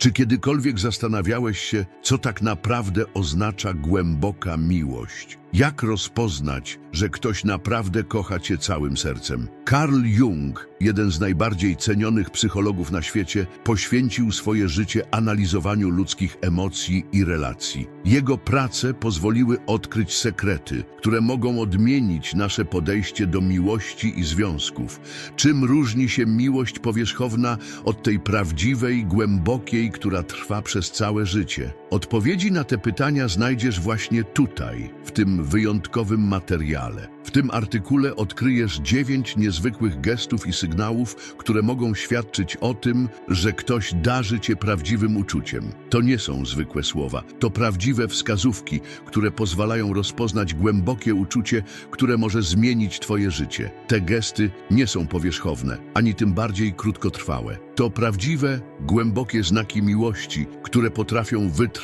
Czy kiedykolwiek zastanawiałeś się, co tak naprawdę oznacza głęboka miłość? Jak rozpoznać, że ktoś naprawdę kocha cię całym sercem? Carl Jung, jeden z najbardziej cenionych psychologów na świecie, poświęcił swoje życie analizowaniu ludzkich emocji i relacji. Jego prace pozwoliły odkryć sekrety, które mogą odmienić nasze podejście do miłości i związków. Czym różni się miłość powierzchowna od tej prawdziwej, głębokiej, która trwa przez całe życie? Odpowiedzi na te pytania znajdziesz właśnie tutaj, w tym wyjątkowym materiale. W tym artykule odkryjesz dziewięć niezwykłych gestów i sygnałów, które mogą świadczyć o tym, że ktoś darzy cię prawdziwym uczuciem. To nie są zwykłe słowa, to prawdziwe wskazówki, które pozwalają rozpoznać głębokie uczucie, które może zmienić twoje życie. Te gesty nie są powierzchowne, ani tym bardziej krótkotrwałe. To prawdziwe, głębokie znaki miłości, które potrafią wytrwać,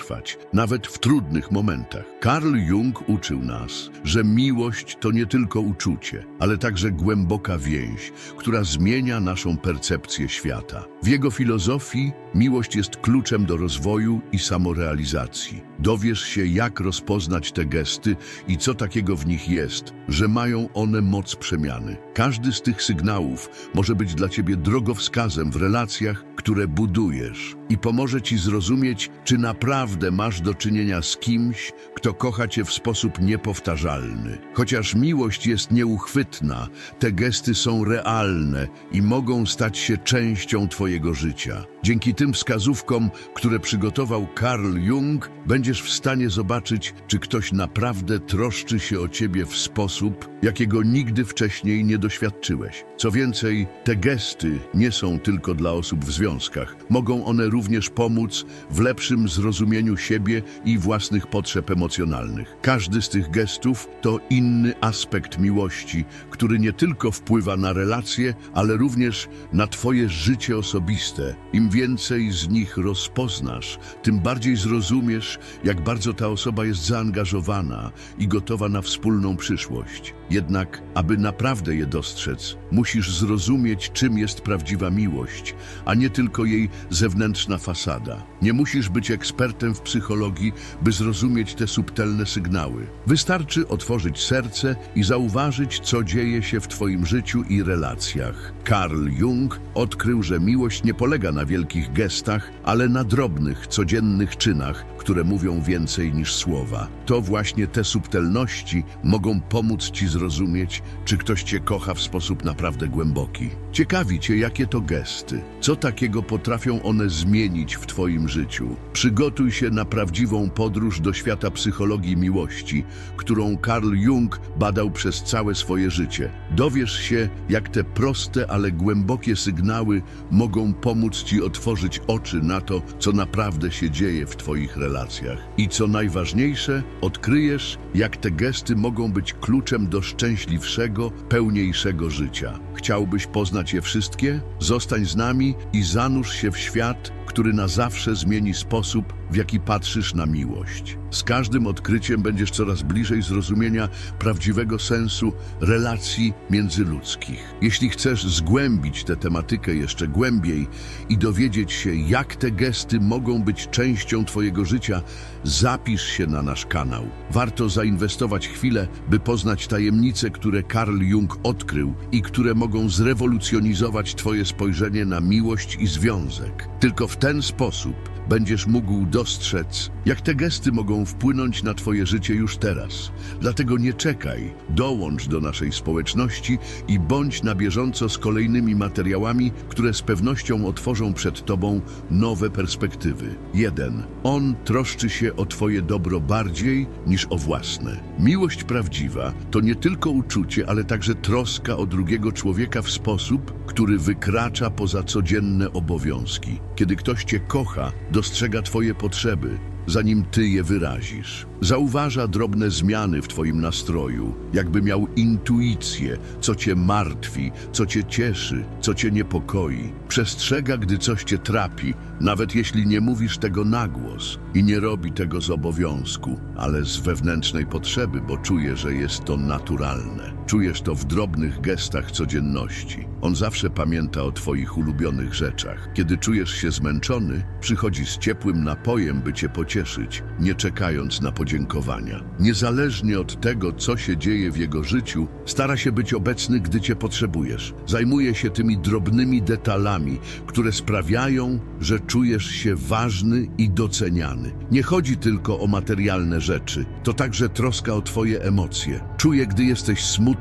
nawet w trudnych momentach. Carl Jung uczył nas, że miłość to nie tylko uczucie, ale także głęboka więź, która zmienia naszą percepcję świata. W jego filozofii miłość jest kluczem do rozwoju i samorealizacji. Dowiesz się, jak rozpoznać te gesty i co takiego w nich jest, że mają one moc przemiany. Każdy z tych sygnałów może być dla ciebie drogowskazem w relacjach, które budujesz i pomoże ci zrozumieć, czy naprawdę masz do czynienia z kimś, kto kocha cię w sposób niepowtarzalny. Chociaż miłość jest nieuchwytna, te gesty są realne i mogą stać się częścią twojego życia. Dzięki tym wskazówkom, które przygotował Carl Jung, będziesz w stanie zobaczyć, czy ktoś naprawdę troszczy się o ciebie w sposób, jakiego nigdy wcześniej nie doświadczyłeś. Co więcej, te gesty nie są tylko dla osób w związkach. Mogą one również pomóc w lepszym zrozumieniu siebie i własnych potrzeb emocjonalnych. Każdy z tych gestów to inny aspekt miłości, który nie tylko wpływa na relacje, ale również na twoje życie osobiste. Im więcej z nich rozpoznasz, tym bardziej zrozumiesz, jak bardzo ta osoba jest zaangażowana i gotowa na wspólną przyszłość. Jednak, aby naprawdę je dostrzec, musisz zrozumieć, czym jest prawdziwa miłość, a nie tylko jej zewnętrzna fasada. Nie musisz być ekspertem w psychologii, by zrozumieć te subtelne sygnały. Wystarczy otworzyć serce i zauważyć, co dzieje się w Twoim życiu i relacjach. Carl Jung odkrył, że miłość nie polega na wielkich gestach, ale na drobnych, codziennych czynach, które mówią więcej niż słowa. To właśnie te subtelności mogą pomóc Ci zrozumieć, czy ktoś Cię kocha w sposób naprawdę głęboki. Ciekawi Cię, jakie to gesty, co takiego potrafią one zmienić w Twoim życiu. Przygotuj się na prawdziwą podróż do świata psychologii miłości, którą Carl Jung badał przez całe swoje życie. Dowiesz się, jak te proste, ale głębokie sygnały mogą pomóc Ci otworzyć oczy na to, co naprawdę się dzieje w Twoich relacjach. I co najważniejsze, odkryjesz, jak te gesty mogą być kluczem do szczęśliwszego, pełniejszego życia. Chciałbyś poznać je wszystkie? Zostań z nami i zanurz się w świat, który na zawsze zmieni sposób, w jaki patrzysz na miłość. Z każdym odkryciem będziesz coraz bliżej zrozumienia prawdziwego sensu relacji międzyludzkich. Jeśli chcesz zgłębić tę tematykę jeszcze głębiej i dowiedzieć się, jak te gesty mogą być częścią Twojego życia, zapisz się na nasz kanał. Warto zainwestować chwilę, by poznać tajemnice, które Carl Jung odkrył i które mogą zrewolucjonizować Twoje spojrzenie na miłość i związek. Tylko w ten sposób będziesz mógł dostrzec, jak te gesty mogą wpłynąć na Twoje życie już teraz. Dlatego nie czekaj, dołącz do naszej społeczności i bądź na bieżąco z kolejnymi materiałami, które z pewnością otworzą przed Tobą nowe perspektywy. 1. On troszczy się o Twoje dobro bardziej niż o własne. Miłość prawdziwa to nie tylko uczucie, ale także troska o drugiego człowieka w sposób, który wykracza poza codzienne obowiązki. Kiedy ktoś Cię kocha, dostrzega Twoje potrzeby, zanim Ty je wyrazisz. Zauważa drobne zmiany w Twoim nastroju, jakby miał intuicję, co Cię martwi, co Cię cieszy, co Cię niepokoi. Przestrzega, gdy coś Cię trapi, nawet jeśli nie mówisz tego na głos i nie robi tego z obowiązku, ale z wewnętrznej potrzeby, bo czuje, że jest to naturalne. Czujesz to w drobnych gestach codzienności. On zawsze pamięta o Twoich ulubionych rzeczach. Kiedy czujesz się zmęczony, przychodzi z ciepłym napojem, by Cię pocieszyć, nie czekając na podziękowania. Niezależnie od tego, co się dzieje w jego życiu, stara się być obecny, gdy Cię potrzebujesz. Zajmuje się tymi drobnymi detalami, które sprawiają, że czujesz się ważny i doceniany. Nie chodzi tylko o materialne rzeczy, to także troska o Twoje emocje. Czuje, gdy jesteś smutny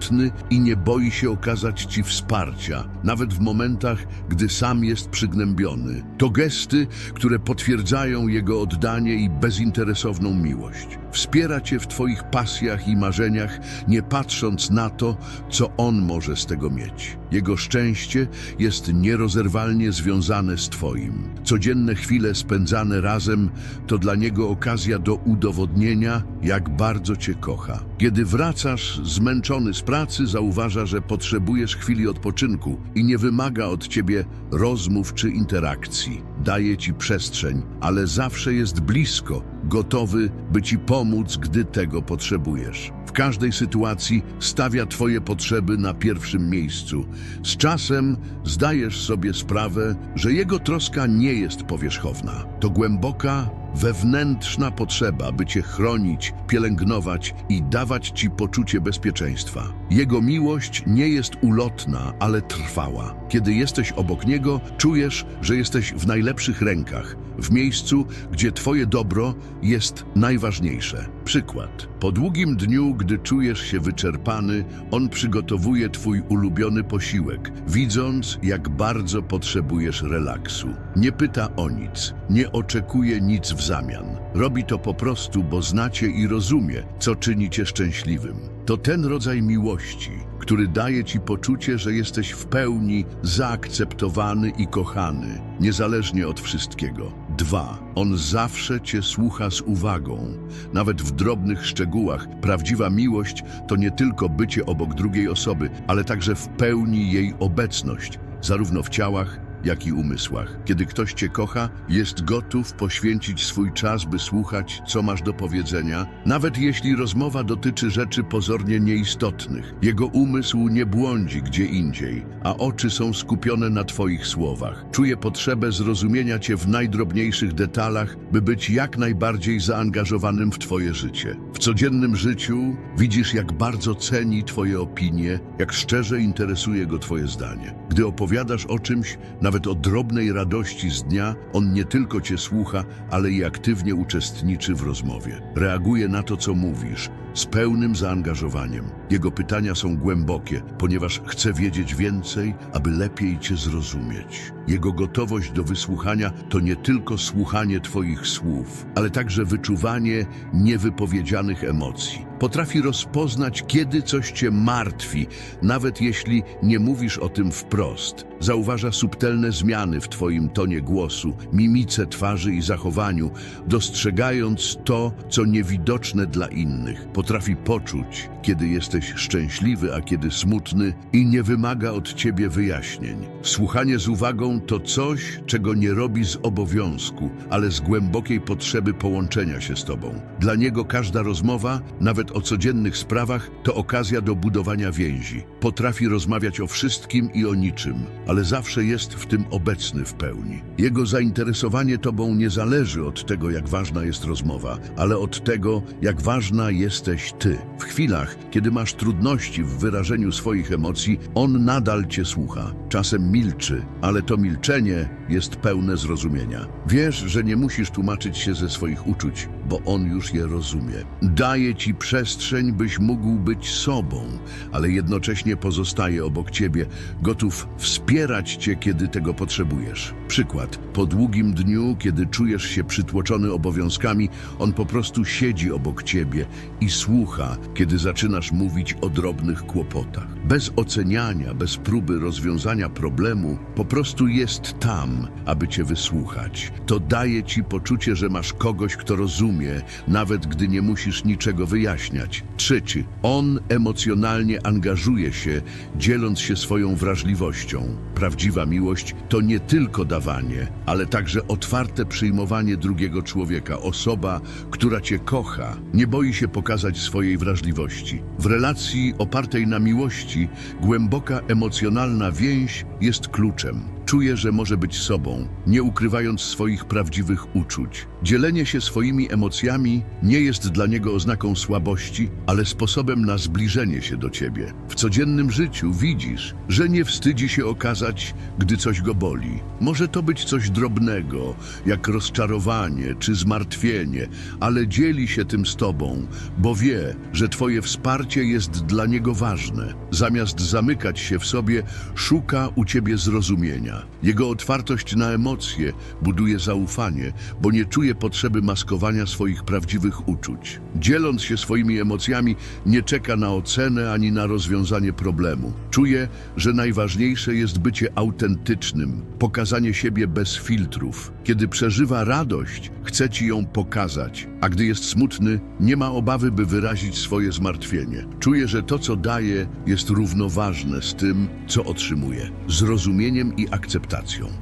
i nie boi się okazać Ci wsparcia, nawet w momentach, gdy sam jest przygnębiony. To gesty, które potwierdzają Jego oddanie i bezinteresowną miłość. Wspiera Cię w Twoich pasjach i marzeniach, nie patrząc na to, co On może z tego mieć. Jego szczęście jest nierozerwalnie związane z Twoim. Codzienne chwile spędzane razem to dla Niego okazja do udowodnienia, jak bardzo Cię kocha. Kiedy wracasz zmęczony z pracy, zauważa, że potrzebujesz chwili odpoczynku i nie wymaga od Ciebie rozmów czy interakcji. Daje Ci przestrzeń, ale zawsze jest blisko, gotowy, by Ci pomóc, gdy tego potrzebujesz. W każdej sytuacji stawia Twoje potrzeby na pierwszym miejscu. Z czasem zdajesz sobie sprawę, że Jego troska nie jest powierzchowna. To głęboka, wewnętrzna potrzeba, by Cię chronić, pielęgnować i dawać Ci poczucie bezpieczeństwa. Jego miłość nie jest ulotna, ale trwała. Kiedy jesteś obok Niego, czujesz, że jesteś w najlepszych rękach, w miejscu, gdzie Twoje dobro jest najważniejsze. Przykład. Po długim dniu, gdy czujesz się wyczerpany, On przygotowuje Twój ulubiony posiłek, widząc, jak bardzo potrzebujesz relaksu. Nie pyta o nic, nie oczekuje nic w zamian. Robi to po prostu, bo znacie i rozumie, co czyni Cię szczęśliwym. To ten rodzaj miłości, który daje Ci poczucie, że jesteś w pełni zaakceptowany i kochany, niezależnie od wszystkiego. Dwa. On zawsze Cię słucha z uwagą, nawet w drobnych szczegółach. Prawdziwa miłość to nie tylko bycie obok drugiej osoby, ale także w pełni jej obecność, zarówno w ciałach, jak i umysłach. Kiedy ktoś Cię kocha, jest gotów poświęcić swój czas, by słuchać, co masz do powiedzenia, nawet jeśli rozmowa dotyczy rzeczy pozornie nieistotnych. Jego umysł nie błądzi gdzie indziej, a oczy są skupione na Twoich słowach. Czuje potrzebę zrozumienia Cię w najdrobniejszych detalach, by być jak najbardziej zaangażowanym w Twoje życie. W codziennym życiu widzisz, jak bardzo ceni Twoje opinie, jak szczerze interesuje go Twoje zdanie. Gdy opowiadasz o czymś, nawet o drobnej radości z dnia, on nie tylko Cię słucha, ale i aktywnie uczestniczy w rozmowie. Reaguje na to, co mówisz, z pełnym zaangażowaniem. Jego pytania są głębokie, ponieważ chce wiedzieć więcej, aby lepiej Cię zrozumieć. Jego gotowość do wysłuchania to nie tylko słuchanie Twoich słów, ale także wyczuwanie niewypowiedzianych emocji. Potrafi rozpoznać, kiedy coś Cię martwi, nawet jeśli nie mówisz o tym wprost. Zauważa subtelne zmiany w Twoim tonie głosu, mimice twarzy i zachowaniu, dostrzegając to, co niewidoczne dla innych. Potrafi poczuć, kiedy jesteś szczęśliwy, a kiedy smutny i nie wymaga od Ciebie wyjaśnień. Słuchanie z uwagą to coś, czego nie robi z obowiązku, ale z głębokiej potrzeby połączenia się z Tobą. Dla niego każda rozmowa, nawet o codziennych sprawach, to okazja do budowania więzi. Potrafi rozmawiać o wszystkim i o niczym, ale zawsze jest w tym obecny w pełni. Jego zainteresowanie Tobą nie zależy od tego, jak ważna jest rozmowa, ale od tego, jak ważna jesteś Ty. W chwilach, kiedy masz trudności w wyrażeniu swoich emocji, on nadal Cię słucha. Czasem milczy, ale to milczenie jest pełne zrozumienia. Wiesz, że nie musisz tłumaczyć się ze swoich uczuć, bo on już je rozumie. Daje Ci przestrzeń, byś mógł być sobą, ale jednocześnie pozostaje obok Ciebie, gotów wspierać Cię, kiedy tego potrzebujesz. Przykład. Po długim dniu, kiedy czujesz się przytłoczony obowiązkami, on po prostu siedzi obok Ciebie i słucha, kiedy zaczynasz mówić o drobnych kłopotach. Bez oceniania, bez próby rozwiązania problemu, po prostu jest tam, aby Cię wysłuchać. To daje Ci poczucie, że masz kogoś, kto rozumie nawet gdy nie musisz niczego wyjaśniać. Trzeci, on emocjonalnie angażuje się, dzieląc się swoją wrażliwością. Prawdziwa miłość to nie tylko dawanie, ale także otwarte przyjmowanie drugiego człowieka. Osoba, która cię kocha, nie boi się pokazać swojej wrażliwości. W relacji opartej na miłości, głęboka emocjonalna więź jest kluczem. Czuje, że może być sobą, nie ukrywając swoich prawdziwych uczuć. Dzielenie się swoimi emocjami nie jest dla niego oznaką słabości, ale sposobem na zbliżenie się do ciebie. W codziennym życiu widzisz, że nie wstydzi się okazać, gdy coś go boli. Może to być coś drobnego, jak rozczarowanie czy zmartwienie, ale dzieli się tym z tobą, bo wie, że twoje wsparcie jest dla niego ważne. Zamiast zamykać się w sobie, szuka u ciebie zrozumienia. Jego otwartość na emocje buduje zaufanie, bo nie czuje potrzeby maskowania swoich prawdziwych uczuć. Dzieląc się swoimi emocjami, nie czeka na ocenę ani na rozwiązanie problemu. Czuje, że najważniejsze jest bycie autentycznym, pokazanie siebie bez filtrów. Kiedy przeżywa radość, chce ci ją pokazać, a gdy jest smutny, nie ma obawy, by wyrazić swoje zmartwienie. Czuje, że to, co daje, jest równoważne z tym, co otrzymuje. Zrozumieniem i akceptacją.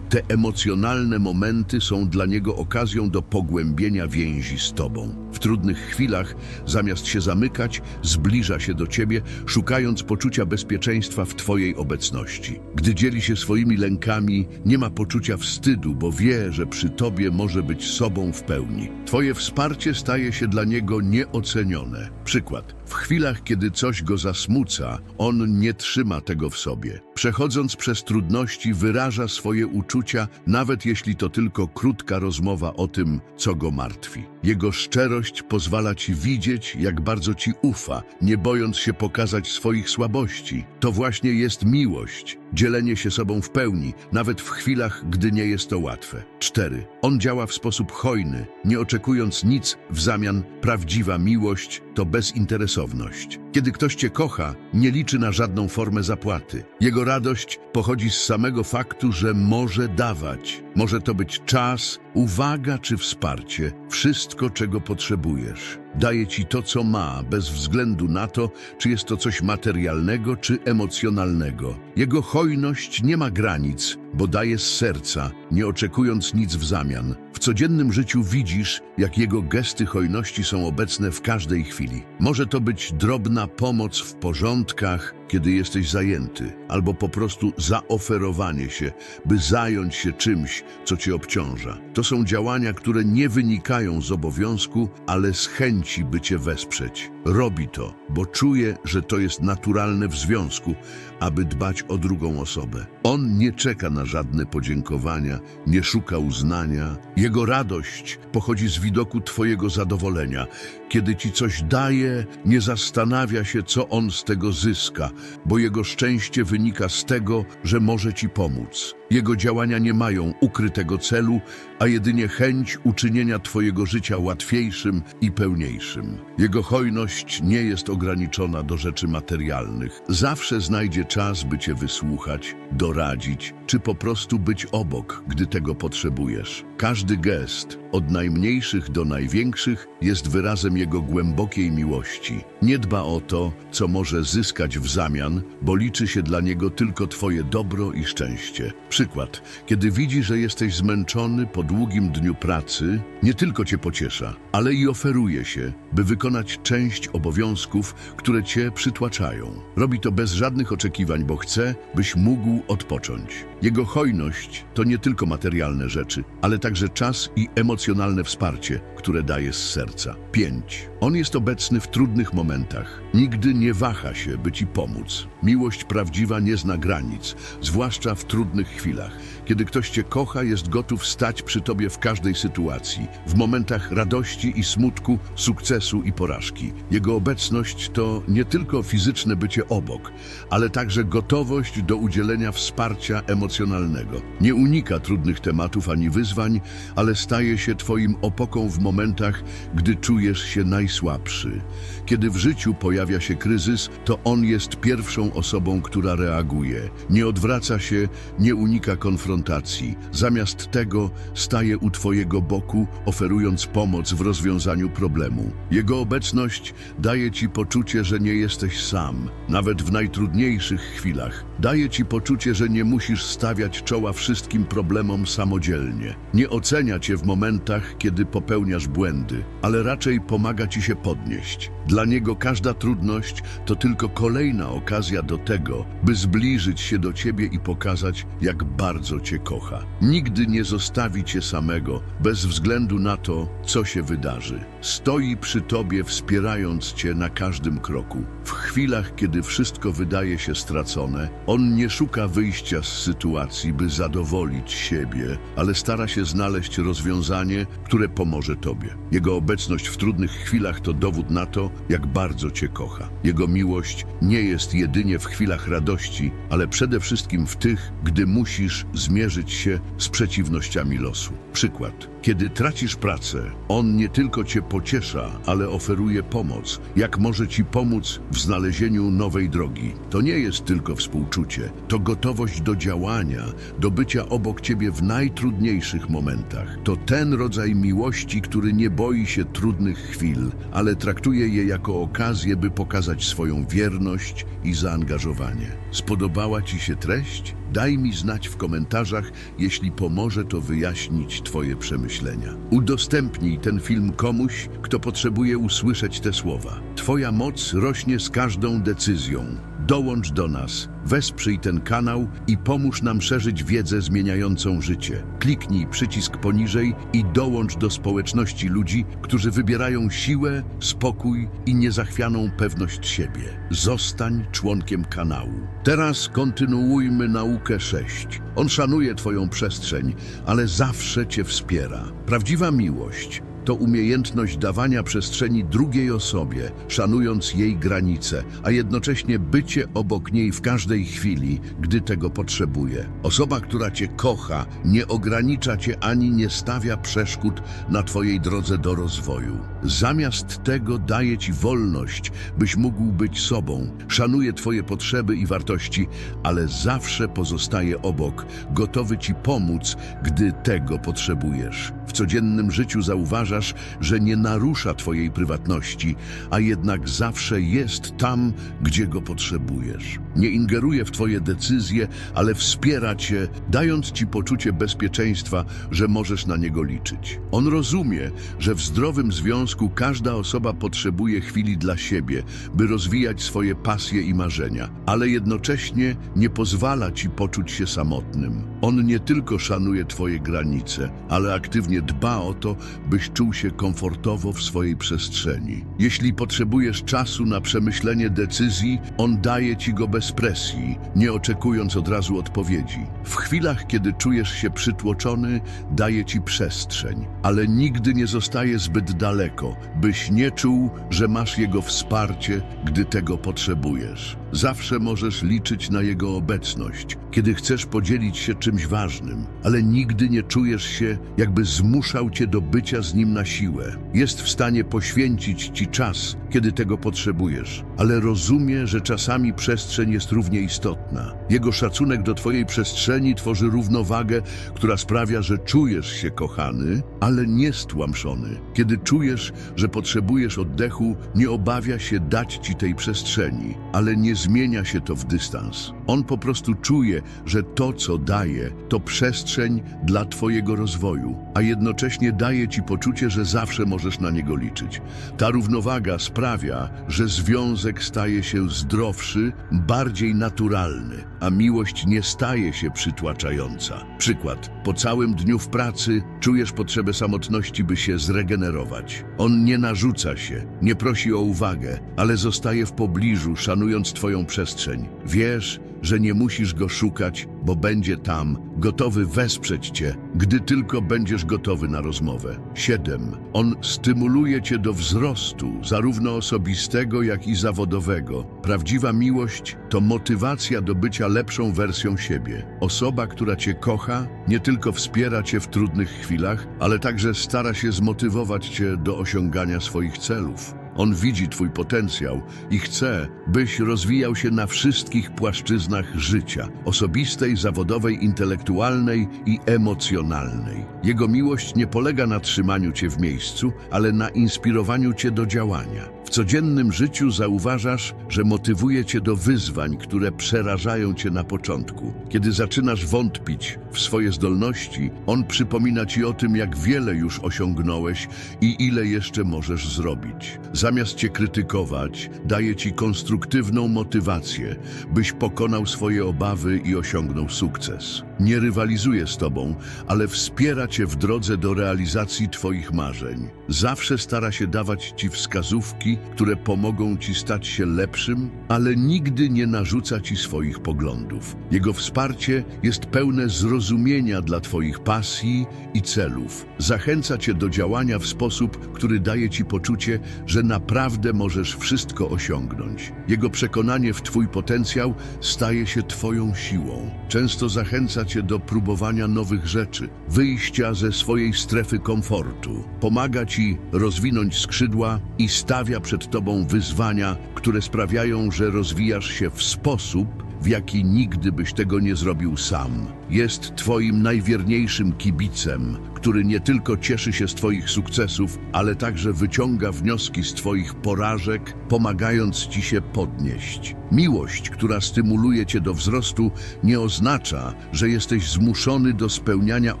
Te emocjonalne momenty są dla niego okazją do pogłębienia więzi z tobą. W trudnych chwilach, zamiast się zamykać, zbliża się do ciebie, szukając poczucia bezpieczeństwa w twojej obecności. Gdy dzieli się swoimi lękami, nie ma poczucia wstydu, bo wie, że przy tobie może być sobą w pełni. Twoje wsparcie staje się dla niego nieocenione. Przykład. W chwilach, kiedy coś go zasmuca, on nie trzyma tego w sobie. Przechodząc przez trudności, wyraża swoje uczucia, nawet jeśli to tylko krótka rozmowa o tym, co go martwi. Jego szczerość pozwala ci widzieć, jak bardzo ci ufa, nie bojąc się pokazać swoich słabości. To właśnie jest miłość, dzielenie się sobą w pełni, nawet w chwilach, gdy nie jest to łatwe. 4. On działa w sposób hojny, nie oczekując nic w zamian. Prawdziwa miłość to bezinteresowność. Kiedy ktoś cię kocha, nie liczy na żadną formę zapłaty. Jego radość pochodzi z samego faktu, że może dawać. Może to być czas, uwaga czy wsparcie, wszystko czego potrzebujesz. Daje ci to, co ma, bez względu na to, czy jest to coś materialnego czy emocjonalnego. Jego hojność nie ma granic, bo daje z serca, nie oczekując nic w zamian. W codziennym życiu widzisz, jak jego gesty hojności są obecne w każdej chwili. Może to być drobna pomoc w porządkach, kiedy jesteś zajęty, albo po prostu zaoferowanie się, by zająć się czymś, co cię obciąża. To są działania, które nie wynikają z obowiązku, ale z chęci, by cię wesprzeć. Robi to, bo czuje, że to jest naturalne w związku, aby dbać o drugą osobę. On nie czeka na żadne podziękowania, nie szuka uznania. Jego radość pochodzi z widoku Twojego zadowolenia. Kiedy Ci coś daje, nie zastanawia się, co on z tego zyska, bo jego szczęście wynika z tego, że może Ci pomóc. Jego działania nie mają ukrytego celu, a jedynie chęć uczynienia Twojego życia łatwiejszym i pełniejszym. Jego hojność nie jest ograniczona do rzeczy materialnych. Zawsze znajdzie czas, by Cię wysłuchać, doradzić, czy po prostu być obok, gdy tego potrzebujesz. Każdy gest, od najmniejszych do największych, jest wyrazem Jego głębokiej miłości. Nie dba o to, co może zyskać w zamian, bo liczy się dla Niego tylko Twoje dobro i szczęście. Przykład. Kiedy widzi, że jesteś zmęczony po długim dniu pracy, nie tylko Cię pociesza, ale i oferuje się, by wykonać część obowiązków, które Cię przytłaczają. Robi to bez żadnych oczekiwań, bo chce, byś mógł odpocząć. Jego hojność to nie tylko materialne rzeczy, ale także czas i emocjonalne wsparcie, które daje z serca. 5. On jest obecny w trudnych momentach. Nigdy nie waha się, by Ci pomóc. Miłość prawdziwa nie zna granic, zwłaszcza w trudnych chwilach. Kiedy ktoś Cię kocha, jest gotów stać przy Tobie w każdej sytuacji. W momentach radości i smutku, sukcesu i porażki. Jego obecność to nie tylko fizyczne bycie obok, ale także gotowość do udzielenia wsparcia emocjonalnego. Nie unika trudnych tematów ani wyzwań, ale staje się Twoim opoką w momentach, gdy czujesz się najsłabszy. Kiedy w życiu pojawia się kryzys, to On jest pierwszą osobą, która reaguje. Nie odwraca się, nie unika konfrontacji. Zamiast tego staje u Twojego boku, oferując pomoc w rozwiązaniu problemu. Jego obecność daje Ci poczucie, że nie jesteś sam, nawet w najtrudniejszych chwilach. Daje Ci poczucie, że nie musisz stawiać czoła wszystkim problemom samodzielnie. Nie ocenia Cię w momentach, kiedy popełniasz błędy, ale raczej pomaga Ci się podnieść. Dla niego każda trudność to tylko kolejna okazja do tego, by zbliżyć się do Ciebie i pokazać, jak bardzo Cię kocha. Nigdy nie zostawi Cię samego, bez względu na to, co się wydarzy. Stoi przy Tobie, wspierając Cię na każdym kroku. W chwilach, kiedy wszystko wydaje się stracone, On nie szuka wyjścia z sytuacji, by zadowolić siebie, ale stara się znaleźć rozwiązanie, które pomoże Tobie. Jego obecność w trudnych chwilach to dowód na to, jak bardzo Cię kocha. Jego miłość nie jest jedynie w chwilach radości, ale przede wszystkim w tych, gdy musisz zmierzyć się z przeciwnościami losu. Przykład. Kiedy tracisz pracę, On nie tylko Cię pociesza, ale oferuje pomoc. Jak może Ci pomóc w znalezieniu nowej drogi? To nie jest tylko współczucie, to gotowość do działania, do bycia obok Ciebie w najtrudniejszych momentach. To ten rodzaj miłości, który nie boi się trudnych chwil, ale traktuje je jako okazję, by pokazać swoją wierność i zaangażowanie. Spodobała Ci się treść? Daj mi znać w komentarzach, jeśli pomoże to wyjaśnić Twoje przemyślenia. Udostępnij ten film komuś, kto potrzebuje usłyszeć te słowa. Twoja moc rośnie z każdą decyzją. Dołącz do nas, wesprzyj ten kanał i pomóż nam szerzyć wiedzę zmieniającą życie. Kliknij przycisk poniżej i dołącz do społeczności ludzi, którzy wybierają siłę, spokój i niezachwianą pewność siebie. Zostań członkiem kanału. Teraz kontynuujmy naukę 6. On szanuje Twoją przestrzeń, ale zawsze Cię wspiera. Prawdziwa miłość to umiejętność dawania przestrzeni drugiej osobie, szanując jej granice, a jednocześnie bycie obok niej w każdej chwili, gdy tego potrzebuje. Osoba, która cię kocha, nie ogranicza cię ani nie stawia przeszkód na twojej drodze do rozwoju. Zamiast tego daje ci wolność, byś mógł być sobą, szanuje twoje potrzeby i wartości, ale zawsze pozostaje obok, gotowy ci pomóc, gdy tego potrzebujesz. W codziennym życiu zauważasz, że nie narusza Twojej prywatności, a jednak zawsze jest tam, gdzie go potrzebujesz. Nie ingeruje w Twoje decyzje, ale wspiera Cię, dając Ci poczucie bezpieczeństwa, że możesz na niego liczyć. On rozumie, że w zdrowym związku każda osoba potrzebuje chwili dla siebie, by rozwijać swoje pasje i marzenia, ale jednocześnie nie pozwala Ci poczuć się samotnym. On nie tylko szanuje Twoje granice, ale aktywnie dba o to, byś czuł się komfortowo w swojej przestrzeni. Jeśli potrzebujesz czasu na przemyślenie decyzji, on daje ci go bez presji, nie oczekując od razu odpowiedzi. W chwilach, kiedy czujesz się przytłoczony, daje ci przestrzeń, ale nigdy nie zostaje zbyt daleko, byś nie czuł, że masz jego wsparcie, gdy tego potrzebujesz. Zawsze możesz liczyć na jego obecność, kiedy chcesz podzielić się czymś ważnym, ale nigdy nie czujesz się, jakby zmuszał cię do bycia z nim na siłę. Jest w stanie poświęcić ci czas, kiedy tego potrzebujesz, ale rozumie, że czasami przestrzeń jest równie istotna. Jego szacunek do twojej przestrzeni tworzy równowagę, która sprawia, że czujesz się kochany, ale nie stłamszony. Kiedy czujesz, że potrzebujesz oddechu, nie obawia się dać ci tej przestrzeni, ale nie zmienia się to w dystans. On po prostu czuje, że to, co daje, to przestrzeń dla Twojego rozwoju, a jednocześnie daje Ci poczucie, że zawsze możesz na niego liczyć. Ta równowaga sprawia, że związek staje się zdrowszy, bardziej naturalny, a miłość nie staje się przytłaczająca. Przykład. Po całym dniu w pracy czujesz potrzebę samotności, by się zregenerować. On nie narzuca się, nie prosi o uwagę, ale zostaje w pobliżu, szanując Twoją przestrzeń. Wiesz, że nie musisz go szukać, bo będzie tam, gotowy wesprzeć cię, gdy tylko będziesz gotowy na rozmowę. 7. On stymuluje cię do wzrostu, zarówno osobistego, jak i zawodowego. Prawdziwa miłość to motywacja do bycia lepszą wersją siebie. Osoba, która cię kocha, nie tylko wspiera cię w trudnych chwilach, ale także stara się zmotywować cię do osiągania swoich celów. On widzi Twój potencjał i chce, byś rozwijał się na wszystkich płaszczyznach życia osobistej, zawodowej, intelektualnej i emocjonalnej. Jego miłość nie polega na trzymaniu cię w miejscu, ale na inspirowaniu cię do działania. Codziennym życiu zauważasz, że motywuje cię do wyzwań, które przerażają cię na początku. Kiedy zaczynasz wątpić w swoje zdolności, on przypomina ci o tym, jak wiele już osiągnąłeś i ile jeszcze możesz zrobić. Zamiast cię krytykować, daje ci konstruktywną motywację, byś pokonał swoje obawy i osiągnął sukces. Nie rywalizuje z tobą, ale wspiera cię w drodze do realizacji twoich marzeń. Zawsze stara się dawać ci wskazówki, które pomogą ci stać się lepszym, ale nigdy nie narzuca ci swoich poglądów. Jego wsparcie jest pełne zrozumienia dla twoich pasji i celów. Zachęca cię do działania w sposób, który daje ci poczucie, że naprawdę możesz wszystko osiągnąć. Jego przekonanie w twój potencjał staje się twoją siłą. Często zachęca cię do próbowania nowych rzeczy, wyjścia ze swojej strefy komfortu. Pomaga ci rozwinąć skrzydła i stawia przed tobą wyzwania, które sprawiają, że rozwijasz się w sposób, w jaki nigdy byś tego nie zrobił sam. Jest twoim najwierniejszym kibicem, który nie tylko cieszy się z twoich sukcesów, ale także wyciąga wnioski z twoich porażek, pomagając ci się podnieść. Miłość, która stymuluje cię do wzrostu, nie oznacza, że jesteś zmuszony do spełniania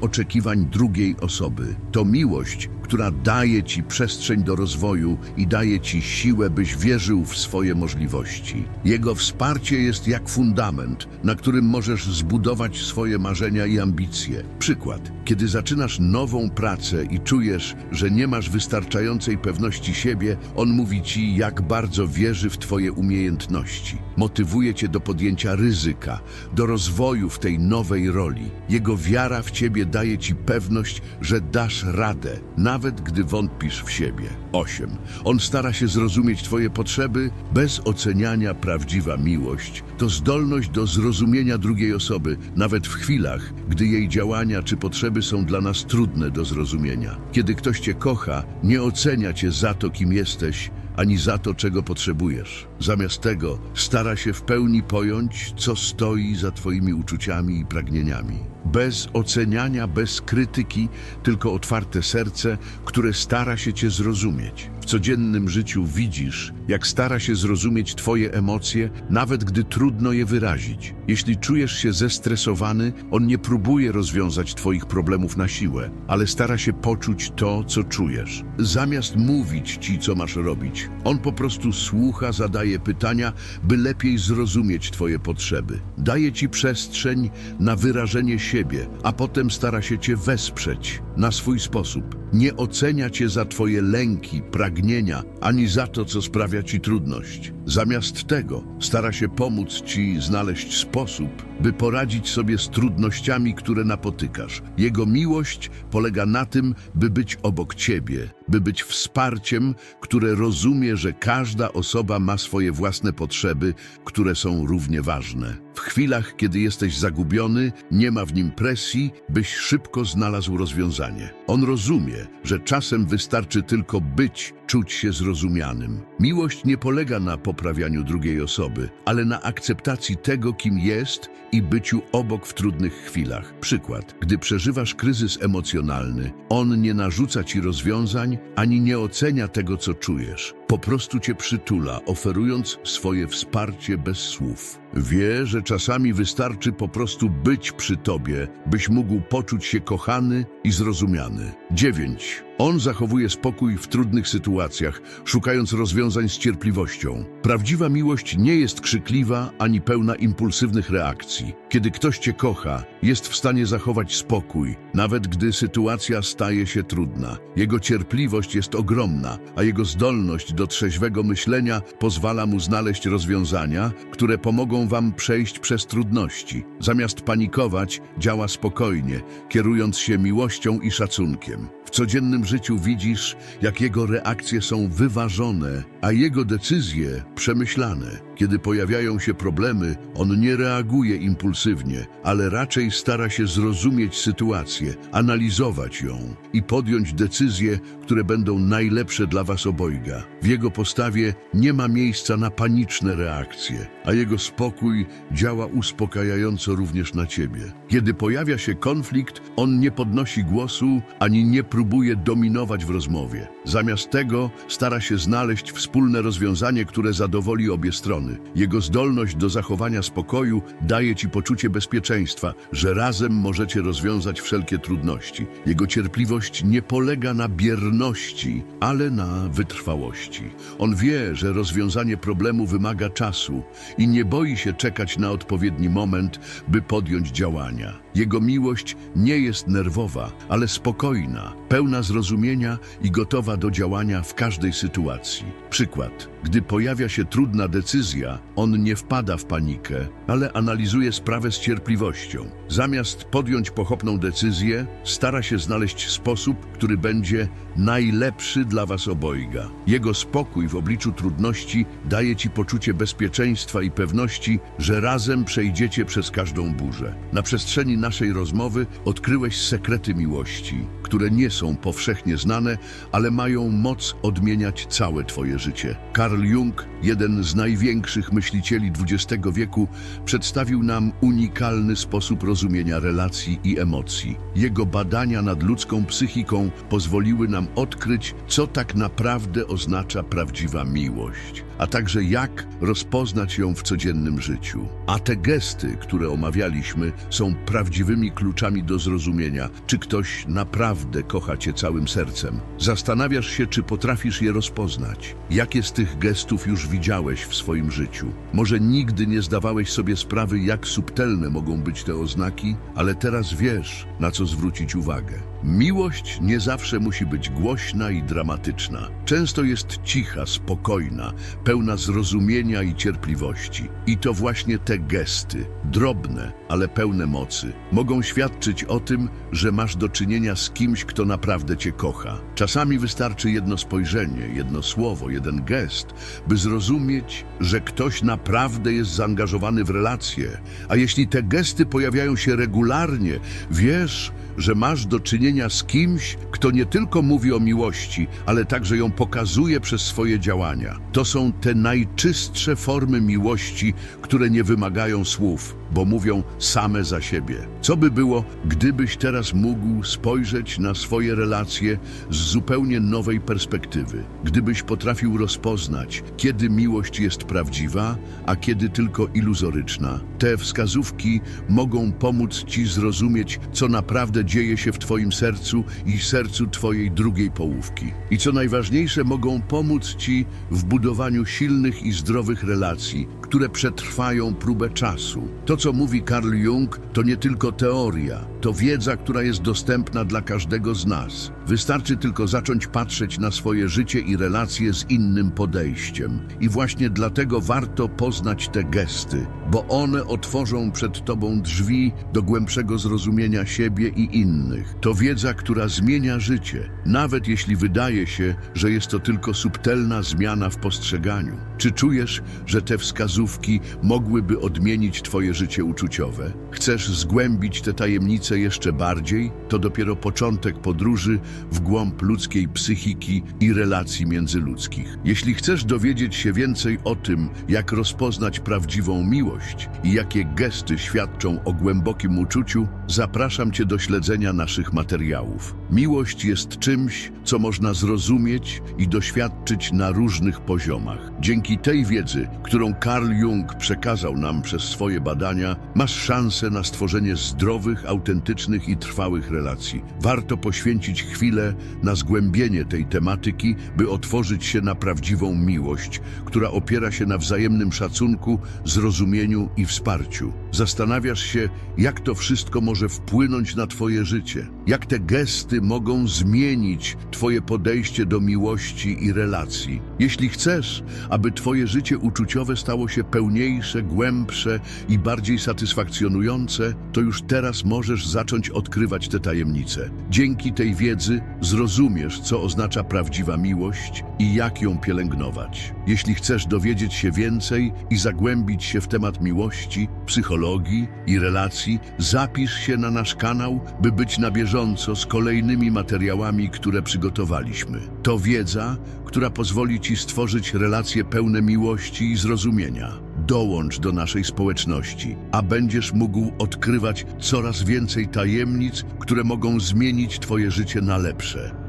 oczekiwań drugiej osoby. To miłość, która daje ci przestrzeń do rozwoju i daje ci siłę, byś wierzył w swoje możliwości. Jego wsparcie jest jak fundament, na którym możesz zbudować swoje marzenia i ambicje. Przykład. Kiedy zaczynasz nową pracę i czujesz, że nie masz wystarczającej pewności siebie, on mówi ci, jak bardzo wierzy w twoje umiejętności. Motywuje cię do podjęcia ryzyka, do rozwoju w tej nowej roli. Jego wiara w ciebie daje ci pewność, że dasz radę, nawet gdy wątpisz w siebie. 8. On stara się zrozumieć twoje potrzeby bez oceniania prawdziwa miłość. To zdolność do zrozumienia drugiej osoby, nawet w chwilach, gdy jej działania czy potrzeby są dla nas trudne do zrozumienia. Kiedy ktoś cię kocha, nie ocenia cię za to, kim jesteś, ani za to, czego potrzebujesz. Zamiast tego stara się w pełni pojąć, co stoi za Twoimi uczuciami i pragnieniami. Bez oceniania, bez krytyki, tylko otwarte serce, które stara się Cię zrozumieć. W codziennym życiu widzisz, jak stara się zrozumieć Twoje emocje, nawet gdy trudno je wyrazić. Jeśli czujesz się zestresowany, on nie próbuje rozwiązać Twoich problemów na siłę, ale stara się poczuć to, co czujesz. Zamiast mówić Ci, co masz robić, on po prostu słucha, zadaje pytania, by lepiej zrozumieć Twoje potrzeby. Daje Ci przestrzeń na wyrażenie siebie, a potem stara się Cię wesprzeć na swój sposób. Nie ocenia Cię za Twoje lęki, pragnienia, ani za to, co sprawia Ci trudność. Zamiast tego stara się pomóc Ci znaleźć sposób, by poradzić sobie z trudnościami, które napotykasz. Jego miłość polega na tym, by być obok Ciebie, by być wsparciem, które rozumie, że każda osoba ma swoje własne potrzeby, które są równie ważne. W chwilach, kiedy jesteś zagubiony, nie ma w nim presji, byś szybko znalazł rozwiązanie. On rozumie, że czasem wystarczy tylko być, czuć się zrozumianym. Miłość nie polega na poprawianiu drugiej osoby, ale na akceptacji tego, kim jest i byciu obok w trudnych chwilach. Przykład. Gdy przeżywasz kryzys emocjonalny, on nie narzuca ci rozwiązań, ani nie ocenia tego, co czujesz. Po prostu cię przytula, oferując swoje wsparcie bez słów. Wie, że czasami wystarczy po prostu być przy tobie, byś mógł poczuć się kochany i zrozumiany. 9. On zachowuje spokój w trudnych sytuacjach, szukając rozwiązań z cierpliwością. Prawdziwa miłość nie jest krzykliwa ani pełna impulsywnych reakcji. Kiedy ktoś cię kocha, jest w stanie zachować spokój, nawet gdy sytuacja staje się trudna. Jego cierpliwość jest ogromna, a jego zdolność do trzeźwego myślenia pozwala mu znaleźć rozwiązania, które pomogą wam przejść przez trudności. Zamiast panikować, działa spokojnie, kierując się miłością i szacunkiem. W codziennym codziennym życiu widzisz, jak jego reakcje są wyważone, a jego decyzje przemyślane. Kiedy pojawiają się problemy, on nie reaguje impulsywnie, ale raczej stara się zrozumieć sytuację, analizować ją i podjąć decyzje, które będą najlepsze dla was obojga. W jego postawie nie ma miejsca na paniczne reakcje, a jego spokój działa uspokajająco również na ciebie. Kiedy pojawia się konflikt, on nie podnosi głosu ani nie próbuje dominować w rozmowie. Zamiast tego stara się znaleźć wspólne rozwiązanie, które zadowoli obie strony. Jego zdolność do zachowania spokoju daje ci poczucie bezpieczeństwa, że razem możecie rozwiązać wszelkie trudności. Jego cierpliwość nie polega na bierności, ale na wytrwałości. On wie, że rozwiązanie problemu wymaga czasu i nie boi się czekać na odpowiedni moment, by podjąć działania. Jego miłość nie jest nerwowa, ale spokojna, pełna zrozumienia i gotowa do działania w każdej sytuacji. Przykład. Gdy pojawia się trudna decyzja, on nie wpada w panikę, ale analizuje sprawę z cierpliwością. Zamiast podjąć pochopną decyzję, stara się znaleźć sposób, który będzie najlepszy dla was obojga. Jego spokój w obliczu trudności daje ci poczucie bezpieczeństwa i pewności, że razem przejdziecie przez każdą burzę. Na przestrzeni naszej rozmowy odkryłeś sekrety miłości, które nie są powszechnie znane, ale mają moc odmieniać całe twoje życie. Carl Jung, jeden z największych myślicieli XX wieku, przedstawił nam unikalny sposób rozumienia relacji i emocji. Jego badania nad ludzką psychiką pozwoliły nam odkryć, co tak naprawdę oznacza prawdziwa miłość, a także jak rozpoznać ją w codziennym życiu. A te gesty, które omawialiśmy, są prawdziwymi kluczami do zrozumienia, czy ktoś naprawdę kocha cię całym sercem. Zastanawiasz się, czy potrafisz je rozpoznać. Jakie z tych gestów już widziałeś w swoim życiu? Może nigdy nie zdawałeś sobie sprawy, jak subtelne mogą być te oznaki, ale teraz wiesz, na co zwrócić uwagę. Miłość nie zawsze musi być głośna i dramatyczna. Często jest cicha, spokojna, pełna zrozumienia i cierpliwości. I to właśnie te gesty, drobne, ale pełne mocy, mogą świadczyć o tym, że masz do czynienia z kimś, kto naprawdę cię kocha. Czasami wystarczy jedno spojrzenie, jedno słowo, jeden gest, by zrozumieć, że ktoś naprawdę jest zaangażowany w relacje. A jeśli te gesty pojawiają się regularnie, wiesz, że masz do czynienia z kimś, kto nie tylko mówi o miłości, ale także ją pokazuje przez swoje działania. To są te najczystsze formy miłości, które nie wymagają słów, bo mówią same za siebie. Co by było, gdybyś teraz mógł spojrzeć na swoje relacje z zupełnie nowej perspektywy? Gdybyś potrafił rozpoznać, kiedy miłość jest prawdziwa, a kiedy tylko iluzoryczna? Te wskazówki mogą pomóc ci zrozumieć, co naprawdę dzieje się w Twoim sercu i sercu Twojej drugiej połówki. I co najważniejsze, mogą pomóc Ci w budowaniu silnych i zdrowych relacji, które przetrwają próbę czasu. To, co mówi Carl Jung, to nie tylko teoria, to wiedza, która jest dostępna dla każdego z nas. Wystarczy tylko zacząć patrzeć na swoje życie i relacje z innym podejściem. I właśnie dlatego warto poznać te gesty, bo one otworzą przed Tobą drzwi do głębszego zrozumienia siebie i innych. To wiedza, która zmienia życie, nawet jeśli wydaje się, że jest to tylko subtelna zmiana w postrzeganiu. Czy czujesz, że te wskazówki mogłyby odmienić Twoje życie uczuciowe? Chcesz zgłębić te tajemnice jeszcze bardziej? To dopiero początek podróży w głąb ludzkiej psychiki i relacji międzyludzkich. Jeśli chcesz dowiedzieć się więcej o tym, jak rozpoznać prawdziwą miłość i jakie gesty świadczą o głębokim uczuciu, zapraszam Cię do śledzenia naszych materiałów. Miłość jest czymś, co można zrozumieć i doświadczyć na różnych poziomach. Dzięki tej wiedzy, którą Carl Jung przekazał nam przez swoje badania, masz szansę na stworzenie zdrowych, autentycznych i trwałych relacji. Warto poświęcić chwilę na zgłębienie tej tematyki, by otworzyć się na prawdziwą miłość, która opiera się na wzajemnym szacunku, zrozumieniu i wsparciu. Zastanawiasz się, jak to wszystko może wpłynąć na Twoje życie, jak te gesty mogą zmienić Twoje podejście do miłości i relacji. Jeśli chcesz, aby Twoje życie uczuciowe stało się pełniejsze, głębsze i bardziej satysfakcjonujące, to już teraz możesz zacząć odkrywać te tajemnice. Dzięki tej wiedzy zrozumiesz, co oznacza prawdziwa miłość i jak ją pielęgnować. Jeśli chcesz dowiedzieć się więcej i zagłębić się w temat miłości, psychologii i relacji, zapisz się na nasz kanał, by być na bieżąco z kolejnymi materiałami, które przygotowaliśmy. To wiedza, która pozwoli Ci stworzyć relacje pełne miłości i zrozumienia. Dołącz do naszej społeczności, a będziesz mógł odkrywać coraz więcej tajemnic, które mogą zmienić Twoje życie na lepsze.